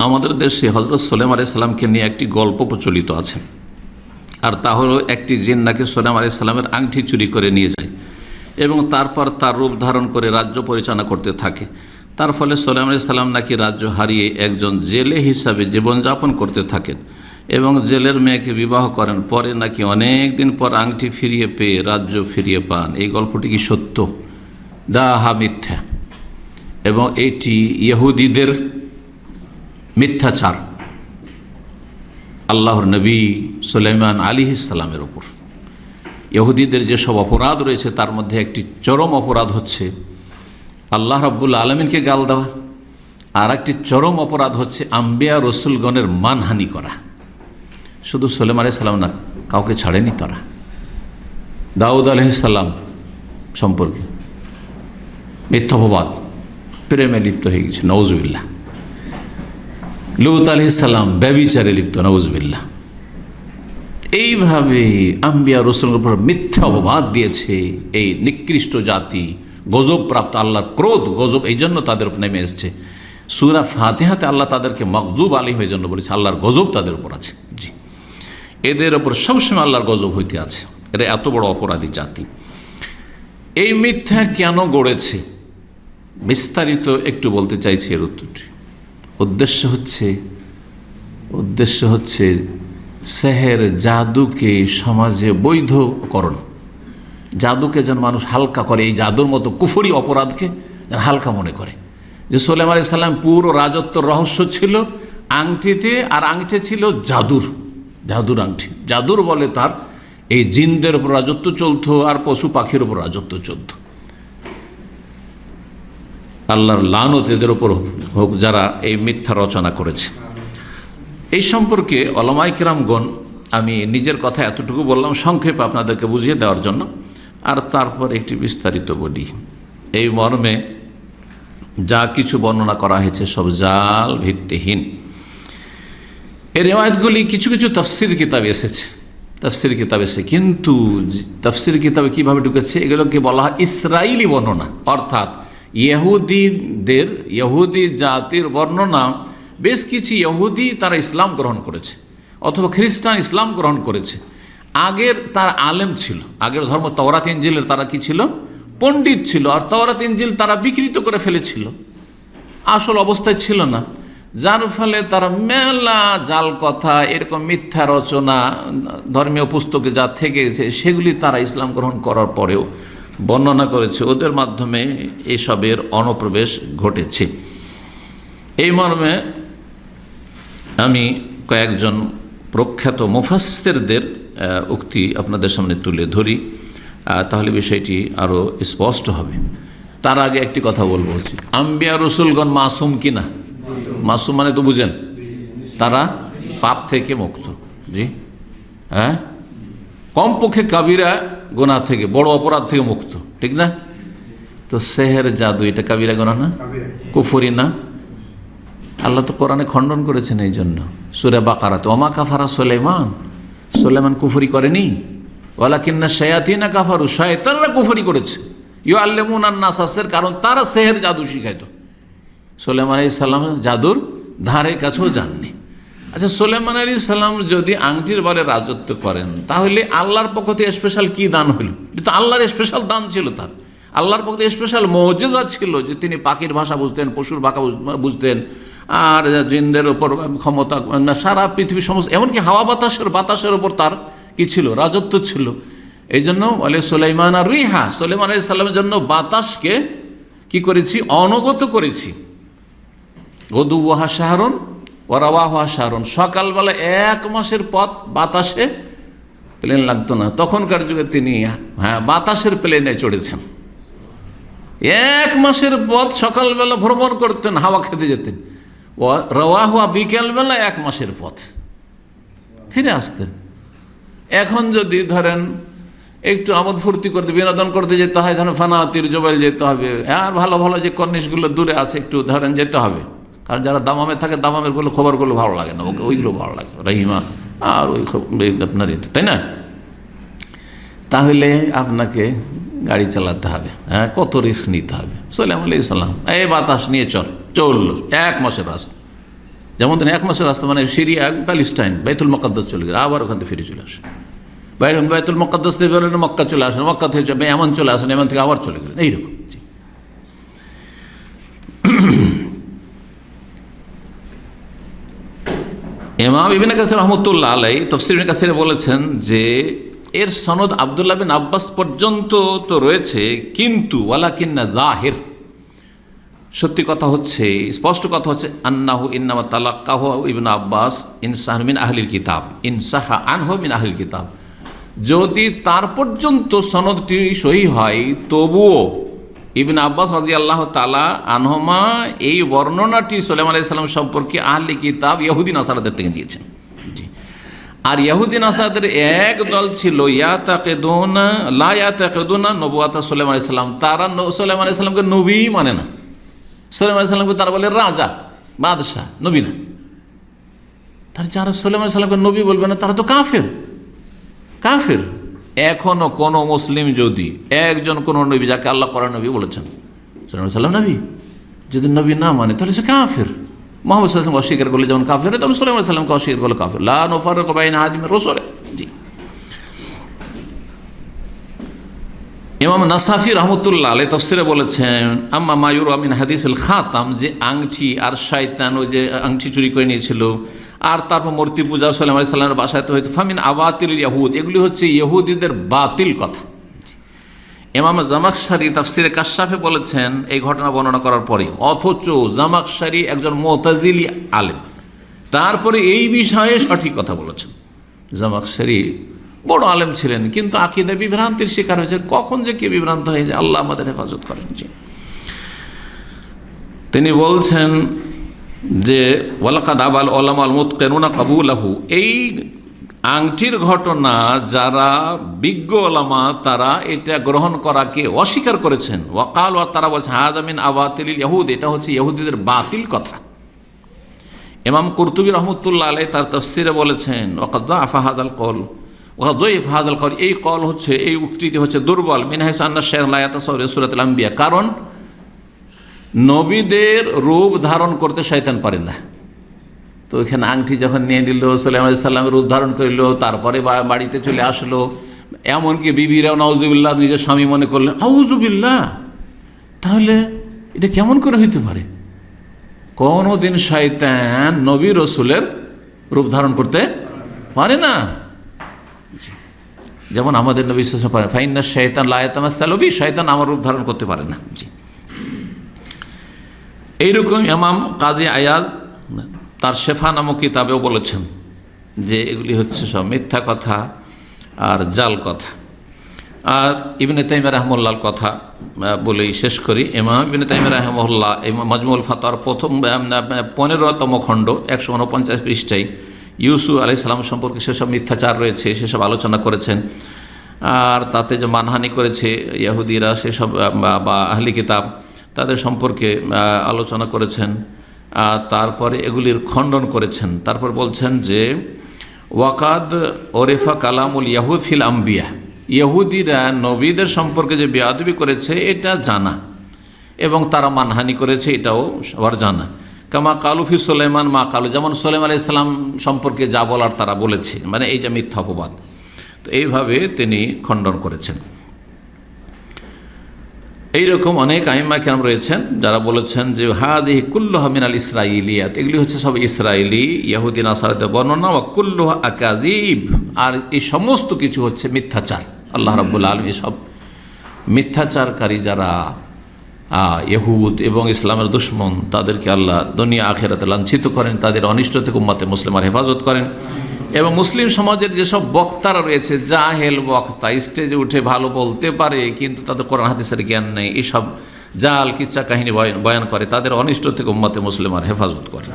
আমাদের দেশে হজরত সোলেম আলাইসাল্লামকে নিয়ে একটি গল্প প্রচলিত আছে। আর তা হলো একটি জিন নাকি সোলেম আলাইসাল্লামের আংটি চুরি করে নিয়ে যায় এবং তারপর তার রূপ ধারণ করে রাজ্য পরিচালনা করতে থাকে। তার ফলে সোলেম আলাইসাল্লাম নাকি রাজ্য হারিয়ে একজন জেলে হিসাবে জীবনযাপন করতে থাকেন এবং জেলের মেয়েকে বিবাহ করেন। পরে নাকি অনেক দিন পর আংটি ফিরিয়ে পেয়ে রাজ্য ফিরিয়ে পান। এই গল্পটি কি সত্য? ডাহা মিথ্যা। এবং এটি ইহুদিদের মিথ্যাচার। আল্লাহর নবী সুলাইমান আলী ইসালামের ওপর ইহুদিদের যেসব অপরাধ রয়েছে, তার মধ্যে একটি চরম অপরাধ হচ্ছে আল্লাহ রব্বুল আলমিনকে গাল দেওয়া। আর একটি চরম অপরাধ হচ্ছে আম্বিয়া রসুলগণের মানহানি করা। শুধু সোলেম আলি সাল্লাম না, কাউকে ছাড়েনি তারা। দাউদ আলহিসাল্লাম সম্পর্কে মিথ্যাপবাদ প্রেমে লিপ্ত হয়ে গেছে নওজবিল্লা লুত আলি সাল্লাম ব্যবিচারে লিপ্ত নওজবিল্লা এইভাবে আম্বিয়া রসুলের উপর মিথ্যা অপবাদ দিয়েছে এই নিকৃষ্ট জাতি গজব প্রাপ্ত আল্লাহর ক্রোধ, গজব এই জন্য তাদের উপর নেমে এসছে। সুরা ফাতেহাতে আল্লাহ তাদেরকে মকজুব আলী হয়ে জন্য বলেছে, আল্লাহর গজব তাদের উপর আছে। জি। এদের ওপর সবসময় আল্লাহর গজব হইতে আছে। এরা এত বড় অপরাধী জাতি। এই মিথ্যা কেন গড়েছে? বিস্তারিত একটু বলতে চাইছি এর উত্তরটি। উদ্দেশ্য হচ্ছে উদ্দেশ্য হচ্ছে সেহের জাদুকে সমাজে বৈধকরণ। জাদুকে যেন মানুষ হালকা করে, এই জাদুর মতো কুফরি অপরাধকে যেন হালকা মনে করে। যে সোলেম আলি সাল্লাম পুরো রাজত্ব রহস্য ছিল আংটিতে আর আংটি ছিল জাদুর জাদুর আংটি। জাদুর বলে তার এই জিনদের উপর রাজত্ব চলতো আর পশু পাখির উপর রাজত্ব চলত। আল্লাহর লানত এদের ওপর হোক যারা এই মিথ্যা রচনা করেছে। এই সম্পর্কে অলমাই কিরামগণ, আমি নিজের কথা এতটুকু বললাম সংক্ষেপে আপনাদেরকে বুঝিয়ে দেওয়ার জন্য, আর তারপর একটি বিস্তারিত বলি। এই মর্মে যা কিছু বর্ণনা করা হয়েছে সব জাল ভিত্তিহীন। এই রেওয়ায়তগুলি কিছু কিছু তফসির কিতাব এসেছে। তফসির কিতাব এসে কিন্তু তফসির কিতাবে কীভাবে ঢুকেছে, এগুলোকে বলা হয় ইসরায়েলি বর্ণনা। অর্থাৎ ইহুদিদের, ইহুদি জাতির বর্ণনা বেশ কিছু ইহুদি তারা ইসলাম গ্রহণ করেছে অথবা খ্রিস্টান ইসলাম গ্রহণ করেছে। আগের তার আলেম ছিল, আগের ধর্ম তওরাত ইঞ্জিলের তারা কি ছিল? পণ্ডিত ছিল আর তওরাত ইঞ্জিল তারা বিকৃত করে ফেলেছিল। আসল অবস্থায় ছিল না। যার ফলে তারা মেলা জাল কথা, এরকম মিথ্যা রচনা, ধর্মীয় পুস্তকে যা থেকে গেছে, সেগুলি তারা ইসলাম গ্রহণ করার পরেও বর্ণনা করেছে, ওদের মাধ্যমে এসবের অনুপ্রবেশ ঘটেছে। এই মর্মে আমি কয়েকজন প্রখ্যাত মুফাস্তেরদের উক্তি আপনাদের সামনে তুলে ধরি তাহলে বিষয়টি আরও স্পষ্ট হবে। তার আগে একটি কথা বলব। হচ্ছে আম্বিয়া রসুলগণ মাসুম কিনা মাসুম মানে তো বুঝেন। তারা পাপ থেকে মুক্ত। জি? হ্যাঁ? কমপক্ষে কাবিরা গোনা থেকে বড় অপরাধ থেকে মুক্ত ঠিক না? তো সেহের জাদু এটা কাবিরা গোনা না? কুফরি না? আল্লাহ তো কোরআনে খণ্ডন করেছেন এই জন্য। সুরে বাকারাতে ওমা কাফারা সোলেমান সোলেমান কুফরি করেনি? ওলা কিন্না শয়াতিনা কাফারু শয়তানরা কুফরি করেছে। ইউ আল্লেমুন নাসাসের কারণ তারা সেহের জাদু শিখাইতো। সোলেমান আলী সাল্লাম জাদুর ধারে কাছেও যাননি। আচ্ছা সোলেমান আলী সাল্লাম যদি আংটির বারে রাজত্ব করেন, তাহলে আল্লাহর পক্ষ থেকে স্পেশাল কি দান হইল? এটা তো আল্লাহর স্পেশাল দান ছিল তার। আল্লাহর পক্ষ থেকে স্পেশাল মজেজা ছিল যে তিনি পাখির ভাষা বুঝতেন, পশুর ভাষা বুঝতেন, আর জিনদের ওপর ক্ষমতা সারা পৃথিবীর সমস্ত, এমনকি হাওয়া বাতাসের বাতাসের ওপর তার কি ছিল? রাজত্ব ছিল। এই জন্য বলে সোলাইমান আর রিহা, সোলাইমান আলি সাল্লামের জন্য বাতাসকে কি করেছি? অনগত করেছি। গদু ওয়াহা শাহরুন ওয়ারাওয়াহা শাহরুন সকালবেলা এক মাসের পথ বাতাসে প্লেন লাগতো না। তখনকার যুগে তিনি হ্যাঁ বাতাসের প্লেনে চড়েছেন। এক মাসের পথ সকালবেলা ভ্রমণ করতেন, হাওয়া খেতে যেতেন। ও রওয়া হওয়া বিকেলবেলা এক মাসের পথ। ফিরে আসতেন। এখন যদি ধরেন একটু আমোদ ফুর্তি করতে, বিনোদন করতে যেতে হয়, ধরেন ফানাতির জোবাইল যেতে হবে আর ভালো ভালো যে কর্নিশগুলো দূরে আছে, একটু ধরেন যেতে হবে। কারণ যারা দামামে থাকে, দামামেরগুলো খবরগুলো ভালো লাগে না, ওকে ওইগুলো ভালো লাগে রহিমা আর ওই আপনার এতে তাই না? তাহলে আপনাকে গাড়ি চালাতে হবে হ্যাঁ? কত রিস্ক নিতে হবে? সালাম আলি সাল্লাম এই বাতাস নিয়ে চল চলল এক মাসের রাস্তা। যেমন ধরেন এক মাসের রাস্তা মানে সিরিয়া, প্যালিস্টাইন, বাইতুল মকাদ্দাস চলে গেলে। আবার ওখান থেকে ফিরে চলে আসে। বাই- বাইতুল মকাদ্দাস থেকে বেরোলেন মক্কা চলে আসেন মক্কা থেকে যাবে এমন চলে আসেন এমন থেকে আবার চলে গেলেন। এইরকম। জি। ইমাম ইবিন কাসির রহমতুল্লাহ আলাই তফসির কাসিরে বলেছেন যে এর সনদ আবদুল্লাহ বিন আব্বাস পর্যন্ত তো রয়েছে, কিন্তু ওয়ালাকিন্না জাহির সত্যি কথা হচ্ছে, স্পষ্ট কথা হচ্ছে, আন্নাহু ইন্নামা তালাক্কাহ ইবিন আব্বাস ইনসাহ মিন আহলিল কিতাব, ইনসাহা আনহ মিন আহলিল কিতাব যদি তার পর্যন্ত সনদটি সহি হয়, তবুও ইবিন আব্বাস রাজি আল্লাহ তালা আনহমা এই বর্ণনাটি সোলেম আলাইসাল্লাম সম্পর্কে আহলি কিতাব ইহুদিন আসারাদের থেকে নিয়েছেন জি। আর ইয়াহুদ্দিন আসাদের এক দল ছিল ইয়া তাকেদোনা লা ইয়া তাকেদোনা নবুয়াতা সোলেম। আলাইসাল্লাম তারা ন- সোলেম আলাইসাল্লামকে নবী মানে না। সোলেম আলাইসাল্লামকে তারা বলে রাজা, বাদশাহ, নবী না। তার যারা সোলেম আলাইসাল্লামকে নবী বলবে না, তারা তো কাফের। কাফের। এখনও কোন মুসলিম যদি একজন কোন নবী যাকে আল্লাহ করার নবী বলেছেন সাল্লাম নবী, যদি নবী না মানে তাহলে সে কাফের। মোহাম্মদ সাল্লাম অস্বীকার করলে যেমন কাফের তেমন সোলেম সাল্লামকে অস্বীকার করলে কাফের। লা রসরে জি। ইমাম নাসাফি রহমতুল্লাহ আলী তফসিরে বলেছেন, আম্মা মায়ুর আমিন হাদিসুল খাতাম যে আংটি আর শয়তান ওই যে আংটি চুরি করে নিয়েছিল আর তারপর মূর্তি পূজা সাল্লাম আলি সাল্লামের বাসায় তো হয়তো ফামিন আবাতিল ইয়াহুদ, এগুলি হচ্ছে ইহুদিদের বাতিল কথা। ইমাম জামাকসারি তাফসির কাশাফে বলেছেন, এই ঘটনা বর্ণনা করার পরে, অথচ জামাকসারি একজন মোতাজিলি আলেম। তারপরে এই বিষয়ে সঠিক কথা বলেছেন। জামাকসারি বড় আলেম ছিলেন, কিন্তু আকিদে বিভ্রান্তির শিকার হয়েছে। কখন যে কে বিভ্রান্ত হয়ে যায় আল্লাহ আমাদের হেফাজত করেন। তিনি বলছেন যে ওয়ালাকাদ আবাল ওলামাল মুতকেনুনা কাবুলাহু। এই আংটির ঘটনা যারা বিজ্ঞ ওলামা, তারা এটা গ্রহণ করাকে অস্বীকার করেছেন। ওয়াকাল ওয়া তারা বলছে হাজামিন আবাতিল ইহুদ এটা হচ্ছে ইহুদিদের বাতিল কথা। ইমাম কুরতুবী রহমতুল্লাহ আলাই তার তফসিরে বলেছেন ওকাদ্দা আফাহাদ আল কল ওকাদ্দইফ হাজাল কল এই কল হচ্ছে, এই উক্তিটি হচ্ছে দুর্বল। মিনহাইস আন্না শেখ লায়াত সুরাত আম্বিয়া। কারণ নবীদের রূপ ধারণ করতে শয়তান পারে না। তো ওইখানে আংটি যখন নিয়ে নিল সাল্লাম সাল্লামের রূপ ধারণ করল, তারপরে বাড়িতে চলে আসলো। এমনকি বিবিরাও নওজুবিল্লাহ নিজের স্বামী মনে করলেন আউজুবিল্লাহ তাহলে এটা কেমন করে হইতে পারে? কোনোদিন শয়তান নবী রসুলের রূপ ধারণ করতে পারে না। যেমন আমাদের নবী পারে ফাইন্না শয়তান লায়াতামা সালবি শয়তান আমার রূপ ধারণ করতে পারে না। জি। এইরকম ইমাম কাজী আয়াজ তার শেফা নামক কিতাবেও বলেছেন যে এগুলি হচ্ছে সব মিথ্যা কথা আর জাল কথা। আর ইবনে তাইমা রহমুল্লার কথা বলেই শেষ করি। ইমাম ইবনে তাইমা রহমুল্লাহ মজমুল ফাতার প্রথম পনেরোতম খণ্ড, একশো উনপঞ্চাশ পৃষ্ঠায় ইউসু আলাই সালাম সম্পর্কে সেসব মিথ্যাচার রয়েছে, সেসব আলোচনা করেছেন। আর তাতে যে মানহানি করেছে ইয়াহুদিরা, সেসব বা আহলি কিতাব তাদের সম্পর্কে আলোচনা করেছেন তারপরে এগুলির খণ্ডন করেছেন। তারপর বলছেন যে, ওয়াকাদ ওরেফা কালামুল ইয়াহুদ ফিল আম্বিয়া। ইহুদিরা নবীদের সম্পর্কে যে বেয়াদবি করেছে, এটা জানা। এবং তারা মানহানি করেছে, এটাও সবার জানা। কামা কালুফি সোলেমান মা কালু। যেমন সোলেম আলি ইসলাম সম্পর্কে যা বলার তারা বলেছে। মানে এই যে মিথ্যা অপবাদ। তো এইভাবে তিনি খণ্ডন করেছেন। এইরকম অনেক আহিমা কেরাম রয়েছেন যারা বলেছেন যে ই কুল্লহ মিনাল ইসরাইলিয়াত। এগুলি হচ্ছে সব ইসরায়েলি ইয়াহুদ্দিন আসারাতে বর্ণনা ও কুল্লহ আকাজিব আর এই সমস্ত কিছু হচ্ছে মিথ্যাচার। আল্লাহ রাবুল আলম এসব মিথ্যাচারকারী যারা ইহুদ এবং ইসলামের দুশ্মন, তাদেরকে আল্লাহ দুনিয়া আখেরাতে লাঞ্ছিত করেন, তাদের অনিষ্ট থেকে উম্মাতে মুসলিমার হেফাজত করেন। এবং মুসলিম সমাজের যেসব বক্তারা রয়েছে, জাহেল বক্তা, স্টেজে উঠে ভালো বলতে পারে, কিন্তু তাদের কোরআন হাদিসের জ্ঞান নেই। এসব জাল, কিচ্ছা কাহিনী বয়ান করে, তাদের অনিষ্ট থেকে উম্মতে মুসলিমার হেফাজত করে।